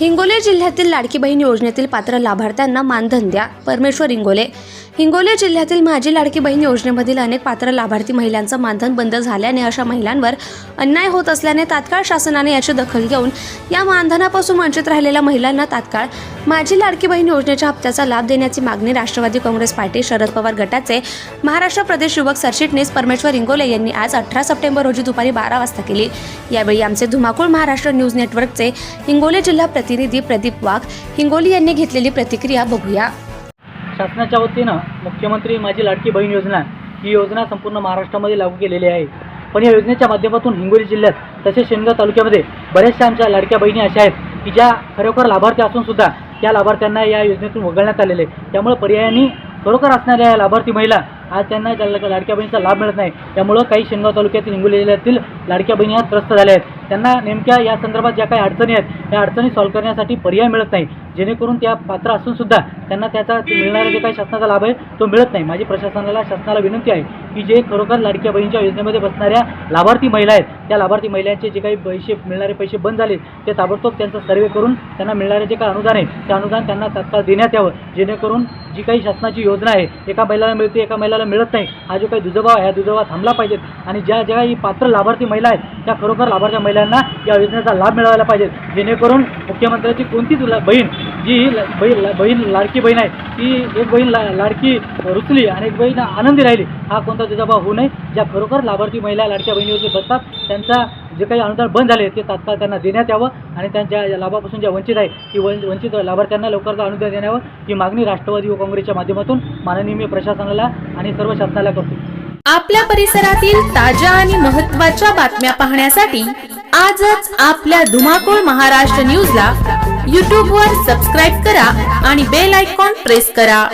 हिंगोली जिल्ह्यातील लाडकी बहीण योजनेतील पात्र लाभार्थ्यांना मानधन द्या. परमेश्वर हिंगोले. हिंगोली जिल्ह्यातील माझी लाडकी बहीण योजनेमधील अनेक पात्र लाभार्थी महिलांचं मानधन बंद झाल्याने अशा महिलांवर अन्याय होत असल्याने तात्काळ शासनाने याची दखल घेऊन या मानधनापासून वंचित राहिलेल्या महिलांना तात्काळ माझी लाडकी बहीण योजनेच्या हप्त्याचा लाभ देण्याची मागणी राष्ट्रवादी काँग्रेस पार्टी शरद पवार गटाचे महाराष्ट्र प्रदेश युवक सरचिटणीस परमेश्वर इंगोले यांनी आज अठरा सप्टेंबर रोजी दुपारी बारा वाजता केली. यावेळी आमचे धुमाकूळ महाराष्ट्र न्यूज नेटवर्कचे हिंगोली जिल्हा प्रतिनिधी प्रदीप वाघ हिंगोली यांनी घेतलेली प्रतिक्रिया बघूया शासनाच्या वतीनं मुख्यमंत्री माझी लाडकी बहीण योजना ही योजना संपूर्ण महाराष्ट्रामध्ये लागू केलेली आहे पण या योजनेच्या माध्यमातून हिंगोली जिल्ह्यात तसेच शेनगाव तालुक्यामध्ये बऱ्याचशा आमच्या लाडक्या बहिणी अशा आहेत की ज्या खरोखर लाभार्थी असून सुद्धा त्या लाभार्थ्यांना या योजनेतून वगळण्यात आलेले आहे. त्यामुळे पर्यायाने खरोखर असणाऱ्या या लाभार्थी महिला आज त्यांना त्या लाडक्या बहिणीचा लाभ मिळत नाही त्यामुळं काही शेनगाव तालुक्यातील हिंगोली जिल्ह्यातील लाडक्या बहिणी या त्रस्त झाल्या आहेत. त्यांना नेमक्या या संदर्भात ज्या काही अडचणी आहेत त्या अडचणी सॉल्व्ह करण्यासाठी पर्याय मिळत नाही. जेणेकरून त्या पात्र असून सुद्धा त्यांना त्याचा मिळणारा जे काही शासनाचा लाभ आहे तो मिळत नाही. माझी प्रशासनाला शासनाला विनंती आहे की जे खरोखर लाडक्या बहिणीच्या योजनेमध्ये बसणाऱ्या लाभार्थी महिला आहेत त्या लाभार्थी महिलांचे जे काही पैसे मिळणारे पैसे बंद झाले ते ताबडतोब त्यांचा सर्वे करून त्यांना मिळणारे जे काही अनुदान आहे ते अनुदान त्यांना तात्काळ देण्यात यावं. जेणेकरून जी काही शासनाची योजना आहे एका महिलाला मिळते एका महिलाला मिळत नाही हा जो काही दुजोबा आहे हा दुजोबा थांबला पाहिजेत. आणि ज्या ज्या काही पात्र लाभार्थी महिला आहेत त्या खरोखर लाभार्थी महिलांना या योजनेचा लाभ मिळवायला पाहिजे जेणेकरून मुख्यमंत्र्याची कोणतीच बहीण जी ही बहीण बहीण लाडकी बहीण आहे ती एक बहीण ला लाडकी रुचली आणि एक बहीण आनंदी राहिली हा कोणता दुजाबा होऊ नये ज्या खरोखर लाभार्थी महिला लाडक्या बहिणीवर बसतात त्यांचा जे काही अनुदान बंद झाले ते तात्काळ त्यांना देण्यात यावं आणि त्यांच्या लाभापासून ज्या वंचित आहे ती वं वंचित लाभार्थ्यांना लवकरच अनुदान देण्यावं ही मागणी राष्ट्रवादी व काँग्रेसच्या माध्यमातून माननीय मी प्रशासनाला आणि सर्व शासनाला करतो. आपल्या परिसरातील ताज्या आणि महत्त्वाच्या बातम्या पाहण्यासाठी आजच आपल्या धुमाकूळ महाराष्ट्र न्यूजला यूट्यूबवर सबस्क्राईब करा आणि बेल आयकॉन प्रेस करा.